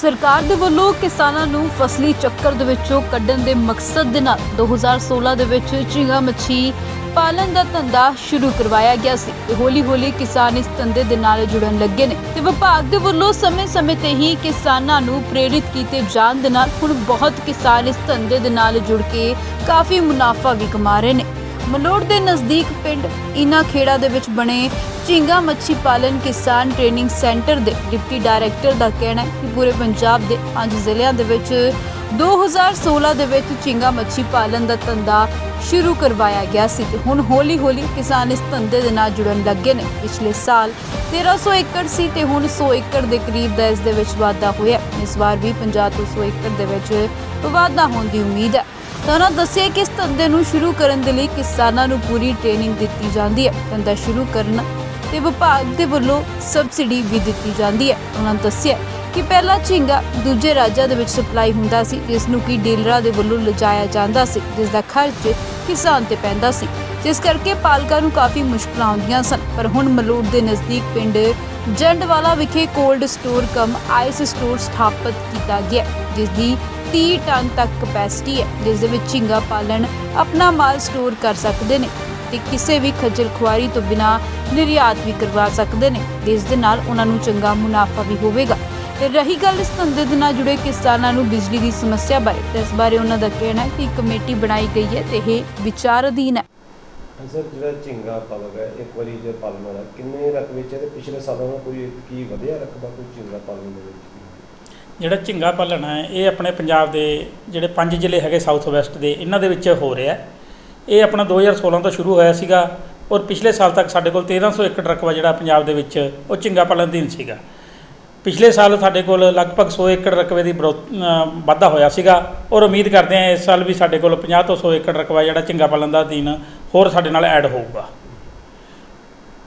ਸਰਕਾਰ ਦੇ ਵੱਲੋਂ ਕਿਸਾਨਾਂ ਨੂੰ ਫਸਲੀ ਚੱਕਰ ਦੇ ਵਿੱਚੋਂ ਕੱਢਣ ਦੇ ਮਕਸਦ ਦੇ ਨਾਲ 2016 ਦੇ ਵਿੱਚ ਝੀਂਗਾ ਮੱਛੀ ਪਾਲਣ ਦਾ ਧੰਦਾ ਸ਼ੁਰੂ ਕਰਵਾਇਆ ਗਿਆ ਸੀ ਤੇ ਹੌਲੀ-ਹੌਲੀ ਕਿਸਾਨ ਇਸ ਧੰਦੇ ਦੇ ਨਾਲ ਜੁੜਨ ਲੱਗੇ ਨੇ ਤੇ ਵਿਭਾਗ ਦੇ ਵੱਲੋਂ ਸਮੇਂ-ਸਮੇਂ ਤੇ ਹੀ ਕਿਸਾਨਾਂ ਨੂੰ ਪ੍ਰੇਰਿਤ ਕੀਤੇ ਜਾਣ ਦੇ ਨਾਲ ਹੁਣ ਬਹੁਤ ਕਿਸਾਨ ਇਸ ਧੰਦੇ ਦੇ ਨਾਲ ਜੁੜ ਕੇ ਕਾਫੀ ਮੁਨਾਫਾ ਵੀ ਕਮਾ ਰਹੇ ਨੇ। ਮਲੋੜ ਦੇ ਨਜ਼ਦੀਕ ਪਿੰਡ ਇਨਾ ਖੇੜਾ ਦੇ ਵਿੱਚ ਬਣੇ ਝੀਂਗਾ ਮੱਛੀ ਪਾਲਣ ਕਿਸਾਨ ਟ੍ਰੇਨਿੰਗ ਸੈਂਟਰ ਦੇ ਡਿਪਟੀ ਡਾਇਰੈਕਟਰ ਦਾ ਕਹਿਣਾ ਹੈ ਕਿ ਪੂਰੇ ਪੰਜਾਬ ਦੇ ਪੰਜ ਜ਼ਿਲ੍ਹਿਆਂ ਦੇ ਵਿੱਚ 2016 ਦੇ ਵਿੱਚ ਝੀਂਗਾ ਮੱਛੀ ਪਾਲਣ ਦਾ ਧੰਦਾ ਸ਼ੁਰੂ ਕਰਵਾਇਆ ਗਿਆ ਸੀ ਤੇ ਹੁਣ ਹੌਲੀ-ਹੌਲੀ ਕਿਸਾਨ ਇਸ ਧੰਦੇ ਦੇ ਨਾਲ ਜੁੜਨ ਲੱਗੇ ਨੇ। ਪਿਛਲੇ ਸਾਲ 1300 ਏਕੜ ਸੀ ਤੇ ਹੁਣ 100 ਏਕੜ ਦੇ ਕਰੀਬ ਦਾ ਇਸ ਦੇ ਵਿੱਚ ਵਾਧਾ ਹੋਇਆ। ਇਸ ਵਾਰ ਵੀ 50 ਤੋਂ 100 ਏਕੜ ਦੇ ਵਿੱਚ ਵਾਧਾ ਹੋਣ ਦੀ ਉਮੀਦ ਹੈ। ਤਾਂ ਉਹਨਾਂ ਦੱਸਿਆ ਕਿ ਇਸ ਧੰਦੇ ਨੂੰ ਸ਼ੁਰੂ ਕਰਨ ਦੇ ਲਈ ਕਿਸਾਨਾਂ ਨੂੰ ਪੂਰੀ ਟ੍ਰੇਨਿੰਗ ਦਿੱਤੀ ਜਾਂਦੀ ਹੈ। ਧੰਦਾ ਸ਼ੁਰੂ ਕਰਨ ਤੇ ਵਿਭਾਗ ਦੇ ਵੱਲੋਂ ਸਬਸਿਡੀ ਵੀ ਦਿੱਤੀ ਜਾਂਦੀ ਹੈ। ਉਹਨਾਂ ਨੇ ਦੱਸਿਆ ਕਿ ਪਹਿਲਾਂ ਝੀਂਗਾ ਦੂਜੇ ਰਾਜਾਂ ਦੇ ਵਿੱਚ ਸਪਲਾਈ ਹੁੰਦਾ ਸੀ, ਜਿਸ ਨੂੰ ਕਿ ਡੀਲਰਾਂ ਦੇ ਵੱਲੋਂ ਲਿਜਾਇਆ ਜਾਂਦਾ ਸੀ, ਜਿਸ ਦਾ ਖਰਚ ਕਿਸਾਨ ਤੇ ਪੈਂਦਾ ਸੀ। ਜਿਸ ਕਰਕੇ ਪਾਲਕਾਂ ਨੂੰ ਕਾਫੀ ਮੁਸ਼ਕਲਾਂ ਆਉਂਦੀਆਂ ਸਨ। ਪਰ ਹੁਣ ਮਲੂੜ ਦੇ ਨਜ਼ਦੀਕ ਪਿੰਡ ਜੰਡਵਾਲਾ ਵਿਖੇ cold store cum ice store ਸਥਾਪਿਤ ਕੀਤਾ ਗਿਆ ਜਿਸ ਦੀ 30 ਟਨ ਤੱਕ ਕਪੈਸਿਟੀ ਹੈ ਜਿਸ ਦੇ ਵਿੱਚ ਝੀਂਗਾ ਪਾਲਣ ਆਪਣਾ ਮਾਲ ਸਟੋਰ ਕਰ ਸਕਦੇ ਨੇ ਤੇ ਕਿਸੇ ਵੀ ਖੱਜਲ ਖੁਆਰੀ ਤੋਂ ਬਿਨਾ ਨਿਰਯਾਤ ਵੀ ਕਰਵਾ ਸਕਦੇ ਨੇ। ਤੇ ਇਸ ਦੇ ਨਾਲ ਉਹਨਾਂ ਨੂੰ ਚੰਗਾ ਮੁਨਾਫਾ ਵੀ ਹੋਵੇਗਾ। ਤੇ ਰਹੀ ਗੱਲ ਇਸ ਧੰਦੇ ਦੇ ਨਾਲ ਜੁੜੇ ਕਿਸਾਨਾਂ ਨੂੰ ਬਿਜਲੀ ਦੀ ਸਮੱਸਿਆ ਬਾਰੇ ਇਸ ਬਾਰੇ ਉਹਨਾਂ ਦਾ ਕਹਿਣਾ ਹੈ ਕਿ ਕਮੇਟੀ ਬਣਾਈ ਗਈ ਹੈ ਤੇ ਇਹ ਵਿਚਾਰ ਅਧੀਨ ਹੈ। ਸਰ, ਜਿਹੜਾ ਝਿੰਗਾ ਪਾਲਕ ਹੈ, ਇੱਕ ਵਾਰੀ ਜੇ ਪਾਲਣ ਵਾਲਾ ਕਿੰਨੇ ਰਕਬੇ ਚ ਹੈ ਤੇ ਪਿਛਲੇ ਸਾਲਾਂ ਨਾਲ ਕੋਈ ਕੀ ਵਧਿਆ ਰਕਬਾ, ਕੋਈ ਝਿੰਗਾ ਪਾਲਣ ਦੇ ਵਿੱਚ? ਜਿਹੜਾ ਝਿੰਗਾ ਪਾਲਣ ਹੈ, ਇਹ ਆਪਣੇ ਪੰਜਾਬ ਦੇ ਜਿਹੜੇ ਪੰਜ ਜ਼ਿਲ੍ਹੇ ਹੈਗੇ ਸਾਊਥ ਵੈਸਟ ਦੇ, ਇਹਨਾਂ ਦੇ ਵਿੱਚ ਹੋ ਰਿਹਾ ਇਹ ਆਪਣਾ 2016 ਤੋਂ ਸ਼ੁਰੂ ਹੋਇਆ ਸੀਗਾ ਔਰ ਪਿਛਲੇ ਸਾਲ ਤੱਕ ਸਾਡੇ ਕੋਲ 1300 ਏਕੜ ਰਕਬਾ ਜਿਹੜਾ ਪੰਜਾਬ ਦੇ ਵਿੱਚ ਉਹ ਝਿੰਗਾ ਪਾਲਣ ਅਧੀਨ ਸੀਗਾ। ਪਿਛਲੇ ਸਾਲ ਸਾਡੇ ਕੋਲ ਲਗਭਗ 100 ਏਕੜ ਰਕਬੇ ਦੀ ਬਰੋ- ਵਾਧਾ ਹੋਇਆ ਸੀਗਾ ਔਰ ਉਮੀਦ ਕਰਦੇ ਹਾਂ ਇਸ ਸਾਲ ਵੀ ਸਾਡੇ ਕੋਲ 50 ਤੋਂ 100 ਏਕੜ ਰਕਬਾ ਜਿਹੜਾ ਝਿੰਗਾ ਪਾਲਣ ਦਾ ਅਧੀਨ ਹੋਰ ਸਾਡੇ ਨਾਲ ਐਡ ਹੋਊਗਾ।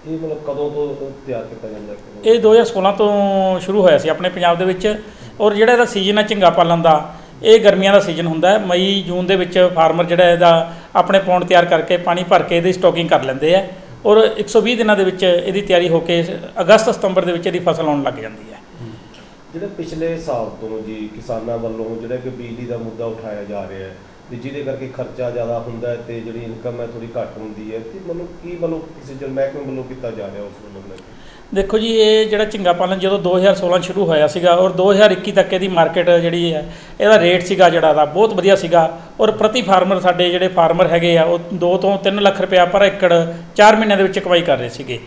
ਇਹ ਮਤਲਬ ਕਦੋਂ ਤੋਂ ਤਿਆਰ ਕੀਤਾ ਜਾਂਦਾ ਹੈ? ਇਹ 2016 ਤੋਂ ਸ਼ੁਰੂ ਹੋਇਆ ਸੀ ਆਪਣੇ ਪੰਜਾਬ ਦੇ ਵਿੱਚ। ਔਰ ਜਿਹੜਾ ਇਹਦਾ ਸੀਜ਼ਨ ਹੈ ਝਿੰਗਾ ਪਾਲਣ ਦਾ ਇਹ ਗਰਮੀਆਂ ਦਾ ਸੀਜ਼ਨ ਹੁੰਦਾ ਹੈ। ਮਈ ਜੂਨ ਦੇ ਵਿੱਚ ਫਾਰਮਰ ਜਿਹੜਾ ਇਹਦਾ ਆਪਣੇ ਪੌਂਡ ਤਿਆਰ ਕਰਕੇ ਪਾਣੀ ਭਰ ਕੇ ਇਹਦੀ ਸਟਾਕਿੰਗ ਕਰ ਲੈਂਦੇ ਆ। ਔਰ 120 ਦਿਨਾਂ ਦੇ ਵਿੱਚ ਇਹਦੀ ਤਿਆਰੀ ਹੋ ਕੇ ਅਗਸਤ ਸਤੰਬਰ ਦੇ ਵਿੱਚ ਇਹਦੀ ਫਸਲ ਆਉਣ ਲੱਗ ਜਾਂਦੀ ਹੈ। ਜਿਹੜਾ ਪਿਛਲੇ ਸਾਲ ਤੋਂ ਜੀ ਕਿਸਾਨਾਂ ਵੱਲੋਂ ਜਿਹੜਾ ਕਿ ਬਿਜਲੀ ਦਾ ਮੁੱਦਾ ਉਠਾਇਆ ਜਾ ਰਿਹਾ ਹੈ ਤੇ ਜਿਹਦੇ ਕਰਕੇ ਖਰਚਾ ਜ਼ਿਆਦਾ ਹੁੰਦਾ ਹੈ ਤੇ ਜਿਹੜੀ ਇਨਕਮ ਹੈ ਥੋੜੀ ਘੱਟ ਹੁੰਦੀ ਹੈ, ਤੇ ਮਤਲਬ ਕੀ ਮਤਲਬ ਕਿਸੇ ਮਹਿਕਮੇ ਵੱਲੋਂ ਕੀਤਾ ਜਾ ਰਿਹਾ ਉਸ ਨੂੰ ਮਤਲਬ ਦੇਖੋ ਜੀ, ਇਹ ਜਿਹੜਾ ਝਿੰਗਾ ਪਾਲਣ ਜਦੋਂ 2016 ਸ਼ੁਰੂ ਹੋਇਆ ਸੀਗਾ ਔਰ 2021 ਤੱਕ ਇਹਦੀ ਮਾਰਕੀਟ ਜਿਹੜੀ ਹੈ, ਇਹਦਾ ਰੇਟ ਸੀਗਾ ਜਿਹੜਾ ਦਾ, ਬਹੁਤ ਵਧੀਆ ਸੀਗਾ ਔਰ ਪ੍ਰਤੀ ਫਾਰਮਰ ਸਾਡੇ ਜਿਹੜੇ ਫਾਰਮਰ ਹੈਗੇ ਆ, ਉਹ 2 ਤੋਂ 3 ਲੱਖ ਰੁਪਇਆ ਪਰ ਏਕੜ 4 ਮਹੀਨਿਆਂ ਦੇ ਵਿੱਚ ਕਮਾਈ ਕਰ ਰਹੇ ਸੀਗੇ।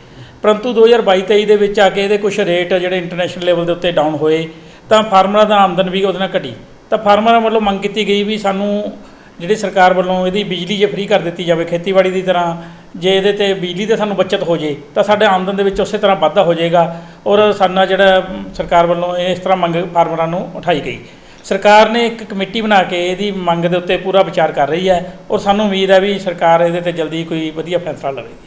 ਪਰੰਤੂ 2022-23 ਦੇ ਵਿੱਚ ਆ ਕੇ ਇਹਦੇ ਕੁਝ ਰੇਟ ਜਿਹੜੇ ਇੰਟਰਨੈਸ਼ਨਲ ਲੈਵਲ ਦੇ ਉੱਤੇ ਡਾਊਨ ਹੋਏ, ਤਾਂ ਫਾਰਮਰਾਂ ਦਾ ਆਮਦਨ ਵੀ ਉਹਦੇ ਨਾਲ ਘਟੀ। ਤਾਂ ਫਾਰਮਰਾਂ ਵੱਲੋਂ ਮੰਗ ਕੀਤੀ ਗਈ ਵੀ ਸਾਨੂੰ ਜਿਹੜੀ ਸਰਕਾਰ ਵੱਲੋਂ ਇਹਦੀ ਬਿਜਲੀ ਜੇ ਫ੍ਰੀ ਕਰ ਦਿੱਤੀ ਜਾਵੇ, ਖੇਤੀਬਾੜੀ ਦੀ ਤਰ੍ਹਾਂ, ਜੇ ਇਹਦੇ ਤੇ ਬਿਜਲੀ ਤੇ ਸਾਨੂੰ ਬਚਤ ਹੋ ਜੇ, ਤਾਂ ਸਾਡੇ ਆਮਦਨ ਦੇ ਵਿੱਚ ਉਸੇ ਤਰ੍ਹਾਂ ਵਾਧਾ ਹੋ ਜਾਏਗਾ ਔਰ ਸਾਡਾ ਜਿਹੜਾ ਸਰਕਾਰ ਵੱਲੋਂ ਇਸ ਤਰ੍ਹਾਂ ਮੰਗ ਫਾਰਮਰਾਂ ਨੂੰ ਉਠਾਈ ਗਈ। ਸਰਕਾਰ ਨੇ ਇੱਕ ਕਮੇਟੀ ਬਣਾ ਕੇ ਇਹਦੀ ਮੰਗ ਦੇ ਉੱਤੇ ਪੂਰਾ ਵਿਚਾਰ ਕਰ ਰਹੀ ਹੈ ਔਰ ਸਾਨੂੰ ਉਮੀਦ ਹੈ ਵੀ ਸਰਕਾਰ ਇਹਦੇ ਤੇ ਜਲਦੀ ਕੋਈ ਵਧੀਆ ਫੈਸਲਾ ਲਵੇਗੀ।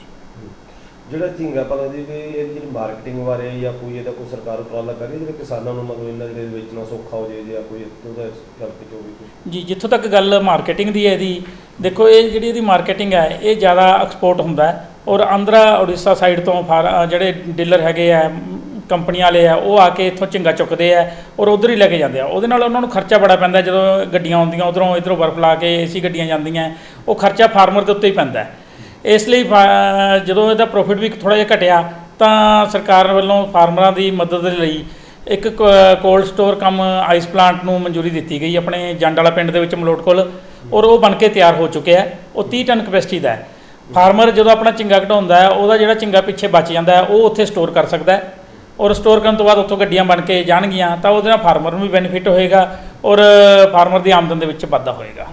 ਜਿਹੜਾ ਝਿੰਗਾ ਪਾਲਣ ਦੀ ਵੀ ਇਹਦੀ ਜਿਹੜੀ ਮਾਰਕੀਟਿੰਗ ਬਾਰੇ ਜਾਂ ਕੋਈ ਇਹਦਾ ਕੋਈ ਸਰਕਾਰ ਉਪਰਾਲਾ ਕਰ ਰਹੀ ਕਿਸਾਨਾਂ ਨੂੰ ਮਤਲਬ ਇਹਨਾਂ ਦੇ ਵੇਚਣਾ ਸੌਖਾ ਹੋ ਜਾਏ ਜਾਂ ਕੋਈ ਉਹਦਾ ਹੈਲਪ ਜੋ ਵੀ ਜੀ ਜਿੱਥੋਂ ਤੱਕ ਗੱਲ ਮਾਰਕੀਟਿੰਗ ਦੀ ਹੈ ਇਹਦੀ ਦੇਖੋ ਇਹ ਜਿਹੜੀ ਇਹਦੀ ਮਾਰਕੀਟਿੰਗ ਹੈ ਇਹ ਜ਼ਿਆਦਾ ਐਕਸਪੋਰਟ ਹੁੰਦਾ ਔਰ ਆਂਧਰਾ ਉੜੀਸਾ ਸਾਈਡ ਤੋਂ ਫਾਰ- ਜਿਹੜੇ ਡੀਲਰ ਹੈਗੇ ਆ ਮ, ਕੰਪਨੀਆਂ ਵਾਲੇ ਆ ਉਹ ਆ ਕੇ ਇੱਥੋਂ ਝਿੰਗਾ ਚੁੱਕਦੇ ਆ ਔਰ ਉਧਰ ਹੀ ਲੈ ਕੇ ਜਾਂਦੇ ਆ। ਉਹਦੇ ਨਾਲ ਉਹਨਾਂ ਨੂੰ ਖਰਚਾ ਬੜਾ ਪੈਂਦਾ ਜਦੋਂ ਗੱਡੀਆਂ ਆਉਂਦੀਆਂ ਉਧਰੋਂ ਇਧਰੋਂ ਬਰਫ ਲਾ ਕੇ ਏਸੀ ਗੱਡੀਆਂ ਜਾਂਦੀਆਂ ਉਹ ਖਰਚਾ ਫਾਰਮਰ ਦੇ ਉੱਤੇ ਹੀ ਪੈਂਦਾ ਇਸ ਲਈ ਫਾ- ਜਦੋਂ ਇਹਦਾ ਪ੍ਰੋਫਿਟ ਵੀ ਥੋੜਾ ਜਿਹਾ ਘਟਿਆ, ਤਾਂ ਸਰਕਾਰ ਵੱਲੋਂ ਫਾਰਮਰਾਂ ਦੀ ਮਦਦ ਦੇ ਲਈ ਇੱਕ cold store cum ice plant ਨੂੰ ਮਨਜ਼ੂਰੀ ਦਿੱਤੀ ਗਈ। ਆਪਣੇ ਜੰਡ ਵਾਲਾ ਪਿੰਡ ਦੇ ਵਿੱਚ ਮਲੋਟ ਕੋਲ। ਔਰ ਉਹ ਬਣ ਕੇ ਤਿਆਰ ਹੋ ਚੁੱਕਿਆ ਹੈ। ਉਹ 30 ਟਨ ਕਪੈਸਿਟੀ ਦਾ ਹੈ। ਫਾਰਮਰ ਜਦੋਂ ਆਪਣਾ ਝਿੰਗਾ ਘਟਾਉਂਦਾ ਹੈ, ਉਹਦਾ ਜਿਹੜਾ ਝਿੰਗਾ ਪਿੱਛੇ ਬਚ ਜਾਂਦਾ ਹੈ, ਉਹ ਉੱਥੇ ਸਟੋਰ ਕਰ ਸਕਦਾ ਹੈ। ਔਰ ਸਟੋਰ ਕਰਨ ਤੋਂ ਬਾਅਦ ਉੱਥੋਂ ਗੱਡੀਆਂ ਬਣ ਕੇ ਜਾਣਗੀਆਂ, ਤਾਂ ਉਹਦੇ ਨਾਲ ਫਾਰਮਰ ਨੂੰ ਵੀ ਬੈਨੀਫਿਟ ਹੋਏਗਾ ਔਰ ਫਾਰਮਰ ਦੀ ਆਮਦਨ ਦੇ ਵਿੱਚ ਵਾਧਾ ਹੋਏਗਾ।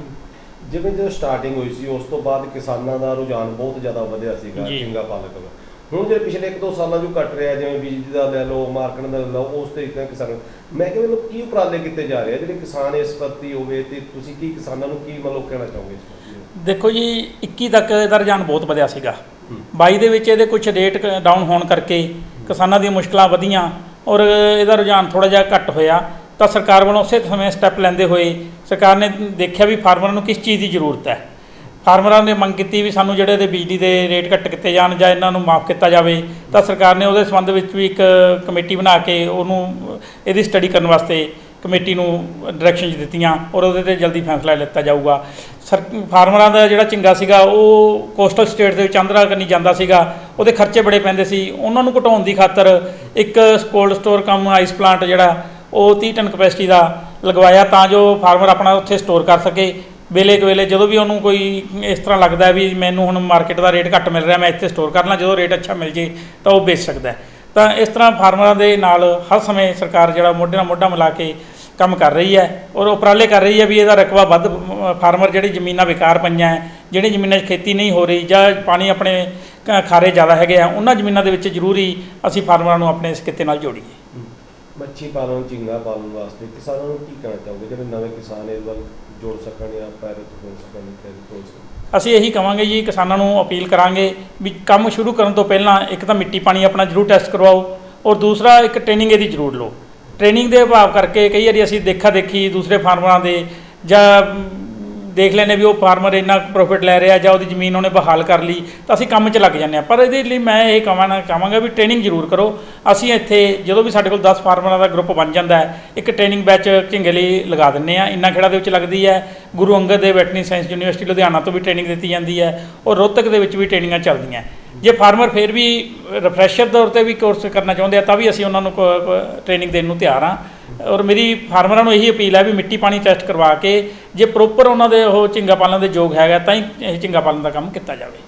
ਜਿਵੇਂ ਜਦੋਂ ਸਟਾਰਟਿੰਗ ਹੋਈ ਸੀ ਉਸ ਤੋਂ ਬਾਅਦ ਕਿਸਾਨਾਂ ਦਾ ਰੁਝਾਨ ਬਹੁਤ ਜ਼ਿਆਦਾ ਵਧਿਆ ਸੀਗਾ ਜੀ। ਪਾਲਕ ਦਾ ਹੁਣ ਜਿਹੜੇ ਪਿਛਲੇ 1-2 ਸਾਲਾਂ ਜੋ ਘਟ ਰਿਹਾ ਜਿਵੇਂ ਬਿਜਲੀ ਦਾ ਲੈ ਲਓ ਮਾਰਕੀਟ ਦਾ ਲੈ ਲਓ ਉਸ ਤਰੀਕੇ ਨਾਲ ਕਿਸਾਨ ਮੈਂ ਕਿਹਾ ਮੈਨੂੰ ਕੀ ਉਪਰਾਲੇ ਕੀਤੇ ਜਾ ਰਹੇ ਆ ਜਿਹੜੇ ਕਿਸਾਨ ਇਸ ਪ੍ਰਤੀ ਹੋਵੇ ਤੇ ਤੁਸੀਂ ਕੀ ਕਿਸਾਨਾਂ ਨੂੰ ਕੀ ਮਤਲਬ ਕਹਿਣਾ ਚਾਹੋਗੇ ਇਸ ਪ੍ਰਤੀ ਦੇਖੋ ਜੀ 21 ਤੱਕ ਇਹਦਾ ਰੁਝਾਨ ਬਹੁਤ ਵਧਿਆ ਸੀਗਾ ਹੂੰ। 22 ਦੇ ਵਿੱਚ ਇਹਦੇ ਕੁਝ ਰੇਟ ਡਾਊਨ ਹੋਣ ਕਰਕੇ ਕਿਸਾਨਾਂ ਦੀਆਂ ਮੁਸ਼ਕਲਾਂ ਵਧੀਆਂ ਔਰ ਇਹਦਾ ਰੁਝਾਨ ਥੋੜਾ ਜਿਹਾ ਘੱਟ ਹੋਇਆ ਤਾਂ ਸਰਕਾਰ ਵੱਲੋਂ ਉਸੇ ਸਮੇਂ ਸਟੈਪ ਲੈਂਦੇ ਹੋਏ ਸਰਕਾਰ ਨੇ ਦੇਖਿਆ ਵੀ ਫਾਰਮਰਾਂ ਨੂੰ ਕਿਸ ਚੀਜ਼ ਦੀ ਜ਼ਰੂਰਤ ਹੈ। ਫਾਰਮਰਾਂ ਨੇ ਮੰਗ ਕੀਤੀ ਵੀ ਸਾਨੂੰ ਜਿਹੜੇ ਦੇ ਬਿਜਲੀ ਦੇ ਰੇਟ ਘੱਟ ਕੀਤੇ ਜਾਣ ਜਾਂ ਇਹਨਾਂ ਨੂੰ ਮਾਫ ਕੀਤਾ ਜਾਵੇ, ਤਾਂ ਸਰਕਾਰ ਨੇ ਉਹਦੇ ਸੰਬੰਧ ਵਿੱਚ ਵੀ ਇੱਕ ਕਮੇਟੀ ਬਣਾ ਕੇ ਉਹਨੂੰ ਇਹਦੀ ਸਟੱਡੀ ਕਰਨ ਵਾਸਤੇ ਕਮੇਟੀ ਨੂੰ ਡਾਇਰੈਕਸ਼ਨਸ ਦਿੱਤੀਆਂ ਔਰ ਉਹਦੇ ਤੇ ਜਲਦੀ ਫੈਸਲਾ ਲਿੱਤਾ ਜਾਊਗਾ। ਸਰ ਫਾਰਮਰਾਂ ਦਾ ਜਿਹੜਾ ਝਿੰਗਾ ਸੀਗਾ, ਉਹ ਕੋਸਟਲ ਸਟੇਟ ਦੇ ਵਿੱਚ ਆਂਧਰਾ ਕਰਨੀ ਜਾਂਦਾ ਸੀਗਾ, ਉਹਦੇ ਖਰਚੇ ਬੜੇ ਪੈਂਦੇ ਸੀ। ਉਹਨਾਂ ਨੂੰ ਘਟਾਉਣ ਦੀ ਖਾਤਰ ਇੱਕ cold store cum ice plant ਜਿਹੜਾ ਉਹ 30 ਟਨ ਕਪੈਸਿਟੀ ਦਾ ਲਗਵਾਇਆ ਤਾਂ ਜੋ ਫਾਰਮਰ ਆਪਣਾ ਉੱਥੇ ਸਟੋਰ ਕਰ ਸਕੇ। ਵੇਲੇ ਕੁ ਵੇਲੇ ਜਦੋਂ ਵੀ ਉਹਨੂੰ ਕੋਈ ਇਸ ਤਰ੍ਹਾਂ ਲੱਗਦਾ ਵੀ ਮੈਨੂੰ ਹੁਣ ਮਾਰਕੀਟ ਦਾ ਰੇਟ ਘੱਟ ਮਿਲ ਰਿਹਾ, ਮੈਂ ਇੱਥੇ ਸਟੋਰ ਕਰ ਲਾਂ ਜਦੋਂ ਰੇਟ ਅੱਛਾ ਮਿਲ ਜੇ ਤਾਂ ਉਹ ਵੇਚ ਸਕਦਾ ਤਾਂ ਇਸ ਤਰ੍ਹਾਂ ਫਾਰਮਰਾਂ ਦੇ ਨਾਲ ਹਰ ਸਮੇਂ ਸਰਕਾਰ ਜਿਹੜਾ ਮੋਢੇ ਨਾਲ ਮੋਢਾ ਮਿਲਾ ਕੇ ਕੰਮ ਕਰ ਰਹੀ ਹੈ ਔਰ ਉਪਰਾਲੇ ਕਰ ਰਹੀ ਹੈ ਵੀ ਇਹਦਾ ਰਕਬਾ ਵੱਧ ਫਾਰਮਰ ਜਿਹੜੀ ਜ਼ਮੀਨਾਂ ਵਿਕਾਰ ਪਈਆਂ ਹੈ ਜਿਹੜੀ ਜ਼ਮੀਨਾਂ 'ਚ ਖੇਤੀ ਨਹੀਂ ਹੋ ਰਹੀ ਜਾਂ ਪਾਣੀ ਆਪਣੇ ਖਾਰੇ ਜ਼ਿਆਦਾ ਹੈਗੇ ਆ, ਉਹਨਾਂ ਜ਼ਮੀਨਾਂ ਦੇ ਵਿੱਚ ਜ਼ਰੂਰੀ ਅਸੀਂ ਫਾਰਮਰਾਂ ਨੂੰ ਆਪਣੇ ਇਸ ਕਿੱਤੇ ਨਾਲ ਜੋੜੀਏ। ਮੱਛੀ ਪਾਲਣ, ਝੀਂਗਾ ਪਾਲਣ ਵਾਸਤੇ ਕਿਸਾਨਾਂ ਨੂੰ ਕੀ ਕਹਿਣਾ ਚਾਹੋਗੇ? ਜਿਹੜੇ ਨਵੇਂ ਕਿਸਾਨ ਇਸ ਵੱਲ ਜੁੜ ਸਕਣ ਜਾਂ ਪੈਰਤ ਹੋ ਸਕਣ ਤੇ ਹੋ ਸਕਣ? ਅਸੀਂ ਇਹੀ ਕਵਾਂਗੇ ਜੀ, ਕਿਸਾਨਾਂ ਨੂੰ ਅਪੀਲ ਕਰਾਂਗੇ ਵੀ ਕੰਮ ਸ਼ੁਰੂ ਕਰਨ ਤੋਂ ਪਹਿਲਾਂ ਇੱਕ ਤਾਂ ਮਿੱਟੀ ਪਾਣੀ ਆਪਣਾ ਜ਼ਰੂਰ ਟੈਸਟ ਕਰਵਾਓ ਔਰ ਦੂਸਰਾ ਇੱਕ ਟ੍ਰੇਨਿੰਗ ਇਹਦੀ ਜ਼ਰੂਰ ਲਓ। ਟ੍ਰੇਨਿੰਗ ਦੇ ਅਭਾਵ ਕਰਕੇ ਕਈ ਵਾਰੀ ਅਸੀਂ ਦੇਖਾ ਦੇਖੀ ਦੂਸਰੇ ਫਾਰਮਰਾਂ ਦੇ ਜਾਂ ਦੇਖ ਲੈਂਦੇ ਵੀ ਉਹ ਫਾਰਮਰ ਇੰਨਾ ਪ੍ਰੋਫਿਟ ਲੈ ਰਿਹਾ ਜਾਂ ਉਹਦੀ ਜ਼ਮੀਨ ਉਹਨੇ ਬਹਾਲ ਕਰ ਲਈ, ਤਾਂ ਅਸੀਂ ਕੰਮ 'ਚ ਲੱਗ ਜਾਂਦੇ ਹਾਂ। ਪਰ ਇਹਦੇ ਲਈ ਮੈਂ ਇਹ ਕਹਣਾ ਚਾਹਾਂਗਾ ਵੀ ਟ੍ਰੇਨਿੰਗ ਜ਼ਰੂਰ ਕਰੋ। ਅਸੀਂ ਇੱਥੇ ਜਦੋਂ ਵੀ ਸਾਡੇ ਕੋਲ 10 ਫਾਰਮਰਾਂ ਦਾ ਗਰੁੱਪ ਬਣ ਜਾਂਦਾ ਹੈ, ਇੱਕ ਟ੍ਰੇਨਿੰਗ ਬੈਚ ਝਿੰਗੇ ਲਈ ਲਗਾ ਦਿੰਨੇ ਆ ਇੰਨਾ ਖੇੜਾ ਦੇ ਵਿੱਚ ਲੱਗਦੀ ਹੈ। Guru Angad Dev veterinary science university Ludhiana ਤੋਂ ਵੀ ਟ੍ਰੇਨਿੰਗ ਦਿੱਤੀ ਜਾਂਦੀ ਹੈ ਔਰ ਰੋਹਤਕ ਦੇ ਵਿੱਚ ਵੀ ਟ੍ਰੇਨਿੰਗਾਂ ਚੱਲਦੀਆਂ ਜੇ ਫਾਰਮਰ ਫਿਰ ਵੀ ਰਿਫਰੈਸ਼ਰ ਤੌਰ ਤੇ ਵੀ ਕੋਰਸ ਕਰਨਾ ਚਾਹੁੰਦੇ ਆ, ਤਾਂ ਵੀ ਅਸੀਂ ਉਹਨਾਂ ਨੂੰ ਟ੍ਰੇਨਿੰਗ ਦੇਣ ਨੂੰ ਤਿਆਰ ਹਾਂ। ਔਰ ਮੇਰੀ ਫਾਰਮਰਾਂ ਨੂੰ ਇਹੀ ਅਪੀਲ ਹੈ ਵੀ ਮਿੱਟੀ ਪਾਣੀ ਟੈਸਟ ਕਰਵਾ ਕੇ ਜੇ ਪ੍ਰੋਪਰ ਉਹਨਾਂ ਦੇ ਉਹ ਝਿੰਗਾ ਪਾਲਣ ਦੇ ਯੋਗ ਹੈਗਾ ਤਾਂ ਹੀ ਇਹ ਝਿੰਗਾ ਪਾਲਣ ਦਾ ਕੰਮ ਕੀਤਾ ਜਾਵੇ।